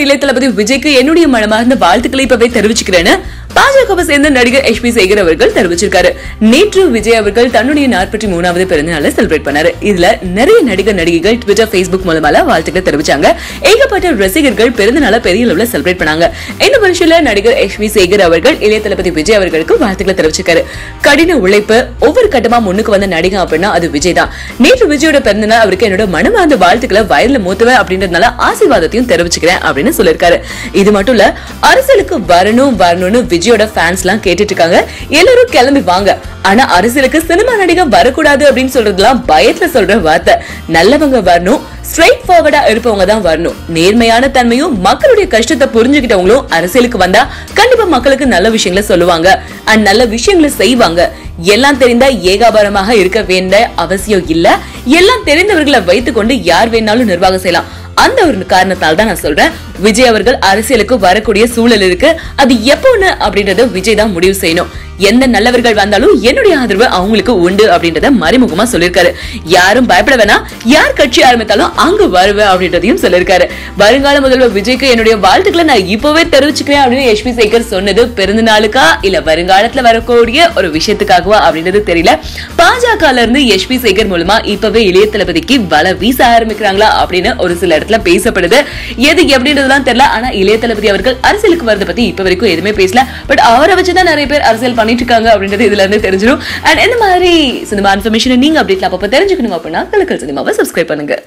இளைய தளபதி விஜய்க்கு என்னுடைய மனமார்ந்த வாழ்த்துக்களை இப்பவே தெரிவிச்சுக்கிறேன்னு பாஜகவை சேர்ந்த நடிகர் எச் பி சேகர் அவர்கள் தெரிவிச்சிருக்காரு. நேற்று விஜய் அவர்கள் தன்னுடைய நாற்பத்தி மூணாவது பிறந்த நாளை செலிப்ரேட் பண்ணாரு. இதுல நிறைய நடிகர் நடிகைகள் ட்விட்டர் பேஸ்புக் மூலமால வாழ்த்துக்கள் தெரிவிச்சாங்க. ஏகப்பட்ட ரசிகர்கள் பிறந்த நாளை பெரிய அளவுல செலிப்ரேட் பண்ணாங்க. இந்த வருஷத்துல நடிகர் எச் பி சேகர் அவர்கள் இளைய தளபதி விஜய் அவர்களுக்கு வாழ்த்துக்களை தெரிவிச்சிருக்காரு. கடின உழைப்பு ஒவ்வொரு கட்டமா முன்னுக்கு வந்த நடிகை அப்படின்னா அது விஜய் தான். நேற்று விஜயோட பிறந்த நாள் அவருக்கு என்னோட மனமார்ந்த வாழ்த்துக்களை வயல்ல மூத்துவேன் அப்படின்றதுனால ஆசீர்வாதத்தையும் தெரிவிச்சுக்கிறேன் அப்படின்னு சொல்லியிருக்காரு. இது மட்டும் இல்ல அரசியலுக்கு வரணும் வரணும்னு விஜயோட ஃபேன்ஸ் எல்லாம் கேட்டுட்டு இருக்காங்க எல்லாரும் கிளம்பி வாங்க. ஆனா அரசியலுக்கு சினிமா நடிகர் வரக்கூடாது அப்படின்னு சொல்றதுலாம் பயத்துல சொல்ற வார்த்தை. நல்லவங்க வரணும் ஸ்ட்ரைட் ஃபார்வர்டா இருப்பவங்க தான் வரணும். நேர்மையான தன்மையும் மக்களுடைய கஷ்டத்தை புரிஞ்சுக்கிட்டவங்களும் அரசியலுக்கு வந்தா கண்டிப்பா மக்களுக்கு நல்ல விஷயங்களை சொல்லுவாங்க. அண்ட் நல்ல விஷயங்களை செய்வாங்க. எல்லாம் தெரிந்த ஏகாபாரமாக இருக்க வேண்டிய அவசியம் இல்ல. எல்லாம் தெரிந்தவர்களை வைத்துக்கொண்டு யார் வேணாலும் நிர்வாகம் செய்யலாம். அந்த ஒரு காரணத்தால் தான் நான் சொல்றேன். விஜய் அவர்கள் அரசியலுக்கு வரக்கூடிய சூழல் இருக்கு. அது எப்போன்னு அப்படின்றத விஜய் தான் முடிவு செய்யணும். எந்த நல்லவர்கள் வந்தாலும் என்னுடைய ஆதரவு அவங்களுக்கு உண்டு அப்படின்றத மறைமுகமா சொல்லிருக்காரு யாரும் பயப்பட வேணாம். யார் கட்சி ஆரம்பித்தாலும் அங்க வருவேன் அப்படின்றதையும் சொல்லிருக்காரு வருங்கால முதல்வர் விஜய்க்கு என்னுடைய வாழ்த்துக்களை நான் இப்பவே தெரிவிச்சுக்கிறேன் அப்படின்னு எஸ்பி சேகர் சொன்னது பிறந்த நாளுக்கா இல்ல வருங்காலத்துல வரக்கூடிய ஒரு விஷயத்துக்காகவா அப்படின்றது தெரியல. பாஜக இருந்து எஸ்பி சேகர் மூலமா இப்பவே இளைய தளபதிக்கு வலை வீச ஆரம்பிக்கிறாங்களா அப்படின்னு ஒரு சில இடத்துல பேசப்படுது. எது எப்படின்றதுலாம் தெரியல. ஆனா இளைய தளபதி அவர்கள் அரசியலுக்கு வரதை பத்தி இப்ப வரைக்கும் எதுவுமே பேசல. பட் அவரை வச்சுதான் நிறைய பேர் அரசியல் பண்ணிட்டு இருக்காங்க அப்படின்றது இதுல இருந்து தெரிஞ்சிடும் அண்ட் இந்த மாதிரி சினிமா இன்ஃபர்மேஷன் நீங்க அப்டேட்ல அப்பப்ப தெரிஞ்சுக்கணும் அப்படின்னா கலக்கல் சினிமாவை சப்ஸ்கிரைப் பண்ணுங்க.